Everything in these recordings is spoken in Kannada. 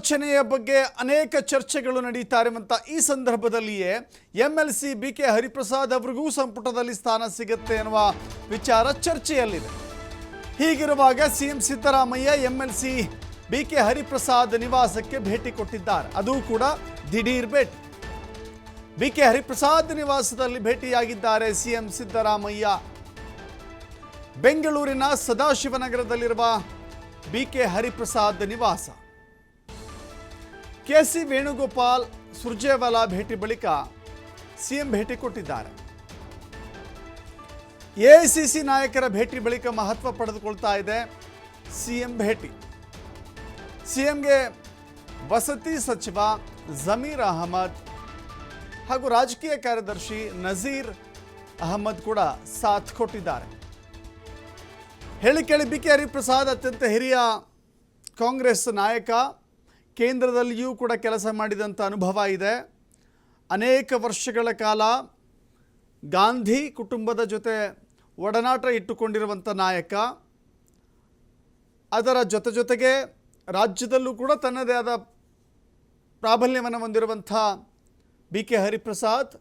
ರಚನೆಯ ಬಗ್ಗೆ ಅನೇಕ ಚರ್ಚೆಗಳು ನಡೀತಾ ಇರುವಂತ ಈ ಸಂದರ್ಭದಲ್ಲಿಯೇ M L C B K Hariprasad ಅವರಿಗೂ ಸಂಪುಟದಲ್ಲಿ ಸ್ಥಾನ ಸಿಗುತ್ತೆ ಎನ್ನುವ ವಿಚಾರ ಚರ್ಚೆಯಲ್ಲಿದೆ. ಹೀಗಿರುವಾಗ CM Siddaramaiah M L C B K Hariprasad ನಿವಾಸಕ್ಕೆ ಭೇಟಿ ಕೊಟ್ಟಿದ್ದಾರೆ. ಅದು ಕೂಡ ದಿಢೀರ್ ಭೇಟಿ. ಬಿ ಕೆ ಹರಿಪ್ರಸಾದ್ ನಿವಾಸದಲ್ಲಿ ಭೇಟಿಯಾಗಿದ್ದಾರೆ ಸಿಎಂ ಸಿದ್ದರಾಮಯ್ಯ. ಬೆಂಗಳೂರಿನ ಸದಾಶಿವನಗರದಲ್ಲಿರುವ ಬಿ ಕೆ ಹರಿಪ್ರಸಾದ್ ನಿವಾಸ. ಕೆ ಸಿ ವೇಣುಗೋಪಾಲ್ ಸುರ್ಜೇವಾಲಾ ಭೇಟಿ ಬಳಿಕ ಸಿಎಂ ಭೇಟಿ ಕೊಟ್ಟಿದ್ದಾರೆ. ಎಐಸಿಸಿ ನಾಯಕರ ಭೇಟಿ ಬಳಿಕ ಮಹತ್ವ ಪಡೆದುಕೊಳ್ತಾ ಇದೆ ಸಿಎಂ ಭೇಟಿ. ಸಿಎಂಗೆ ವಸತಿ ಸಚಿವ ಜಮೀರ್ ಅಹಮದ್ ಹಾಗೂ ರಾಜಕೀಯ ಕಾರ್ಯದರ್ಶಿ ನಜೀರ್ ಅಹಮದ್ ಕೂಡ ಸಾಥ್ ಕೊಟ್ಟಿದ್ದಾರೆ. ಹೇಳಿ ಕೇಳಿ ಬಿ ಕೆ ಹರಿಪ್ರಸಾದ್ ಅತ್ಯಂತ ಹಿರಿಯ ಕಾಂಗ್ರೆಸ್ ನಾಯಕ ಕೇಂದ್ರದಲ್ಲಿಯೂ ಕೂಡ ಕೆಲಸ ಮಾಡಿದಂಥ ಅನುಭವ ಇದೆ. ಅನೇಕ ವರ್ಷಗಳ ಕಾಲ ಗಾಂಧಿ ಕುಟುಂಬದ ಜೊತೆ ಒಡನಾಟ ಇಟ್ಟುಕೊಂಡಿರುವಂಥ ನಾಯಕ. ಅದರ ಜೊತೆ ಜೊತೆಗೆ ರಾಜ್ಯದಲ್ಲೂ ಕೂಡ ತನ್ನದೇ ಆದ ಪ್ರಾಬಲ್ಯವನ್ನು ಹೊಂದಿರುವಂಥ ಬಿ ಕೆ ಹರಿಪ್ರಸಾದ್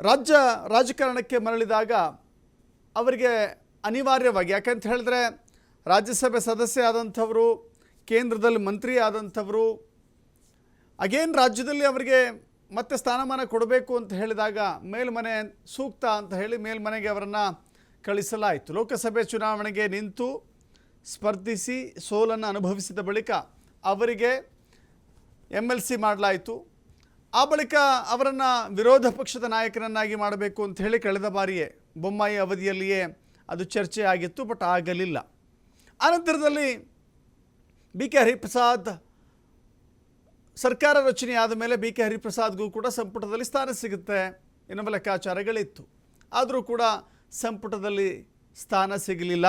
ರಾಜ್ಯ ರಾಜಕಾರಣಕ್ಕೆ ಮರಳಿದಾಗ ಅವರಿಗೆ ಅನಿವಾರ್ಯವಾಗಿ, ಯಾಕಂತ ಹೇಳಿದ್ರೆ ರಾಜ್ಯಸಭೆ ಸದಸ್ಯ ಆದಂಥವರು ಕೇಂದ್ರದಲ್ಲಿ ಮಂತ್ರಿ ಆದಂಥವರು ಅಗೇನ್ ರಾಜ್ಯದಲ್ಲಿ ಅವರಿಗೆ ಮತ್ತೆ ಸ್ಥಾನಮಾನ ಕೊಡಬೇಕು ಅಂತ ಹೇಳಿದಾಗ ಮೇಲ್ಮನೆ ಸೂಕ್ತ ಅಂತ ಹೇಳಿ ಮೇಲ್ಮನೆಗೆ ಅವರನ್ನು ಕಳಿಸಲಾಯಿತು. ಲೋಕಸಭೆ ಚುನಾವಣೆಗೆ ನಿಂತು ಸ್ಪರ್ಧಿಸಿ ಸೋಲನ್ನು ಅನುಭವಿಸಿದ ಬಳಿಕ ಅವರಿಗೆ ಎಂ ಎಲ್ ಸಿ ಮಾಡಲಾಯಿತು. ಆ ಬಳಿಕ ಅವರನ್ನು ವಿರೋಧ ಪಕ್ಷದ ನಾಯಕನನ್ನಾಗಿ ಮಾಡಬೇಕು ಅಂತ ಹೇಳಿ ಕಳೆದ ಬಾರಿಯೇ ಬೊಮ್ಮಾಯಿ ಅವಧಿಯಲ್ಲಿಯೇ ಅದು ಚರ್ಚೆ ಆಗಿತ್ತು ಬಟ್ ಆಗಲಿಲ್ಲ. ಅನಂತರದಲ್ಲಿ ಬಿ ಕೆ ಹರಿಪ್ರಸಾದ್ ಸರ್ಕಾರ ರಚನೆ ಆದ ಮೇಲೆ ಬಿ ಕೆ ಹರಿಪ್ರಸಾದ್ಗೂ ಕೂಡ ಸಂಪುಟದಲ್ಲಿ ಸ್ಥಾನ ಸಿಗುತ್ತೆ ಎನ್ನುವ ಲೆಕ್ಕಾಚಾರಗಳಿತ್ತು. ಆದರೂ ಕೂಡ ಸಂಪುಟದಲ್ಲಿ ಸ್ಥಾನ ಸಿಗಲಿಲ್ಲ.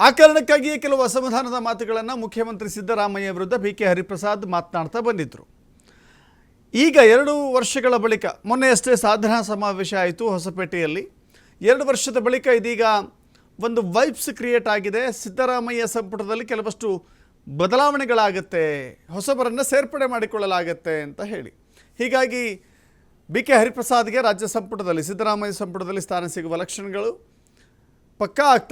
ಆ ಕಾರಣಕ್ಕಾಗಿಯೇ ಕೆಲವು ಅಸಮಾಧಾನದ ಮಾತುಗಳನ್ನು ಮುಖ್ಯಮಂತ್ರಿ ಸಿದ್ದರಾಮಯ್ಯ ವಿರುದ್ಧ ಬಿ ಕೆ ಹರಿಪ್ರಸಾದ್ ಮಾತನಾಡ್ತಾ ಬಂದಿದ್ದರು ಈಗ ಎರಡು ವರ್ಷಗಳ ಬಳಿಕ ಮೊನ್ನೆಯಷ್ಟೇ ಸಾಧನಾ ಸಮಾವೇಶ ಆಯಿತು ಹೊಸಪೇಟೆಯಲ್ಲಿ. ಎರಡು ವರ್ಷದ ಬಳಿಕ ಇದೀಗ ಒಂದು ವೈಬ್ಸ್ ಕ್ರಿಯೇಟ್ ಆಗಿದೆ. ಸಿದ್ದರಾಮಯ್ಯ ಸಂಪುಟದಲ್ಲಿ ಕೆಲವಷ್ಟು ಬದಲಾವಣೆಗಳಾಗತ್ತೆ, ಹೊಸಬರನ್ನು ಸೇರ್ಪಡೆ ಮಾಡಿಕೊಳ್ಳಲಾಗತ್ತೆ ಅಂತ ಹೇಳಿ. ಹೀಗಾಗಿ ಬಿ ಕೆ ಹರಿಪ್ರಸಾದ್ಗೆ ರಾಜ್ಯ ಸಂಪುಟದಲ್ಲಿ, ಸಿದ್ದರಾಮಯ್ಯ ಸಂಪುಟದಲ್ಲಿ ಸ್ಥಾನ ಸಿಗುವ ಲಕ್ಷಣಗಳು ಪಕ್ಕಾ ಆಗ್ತಾ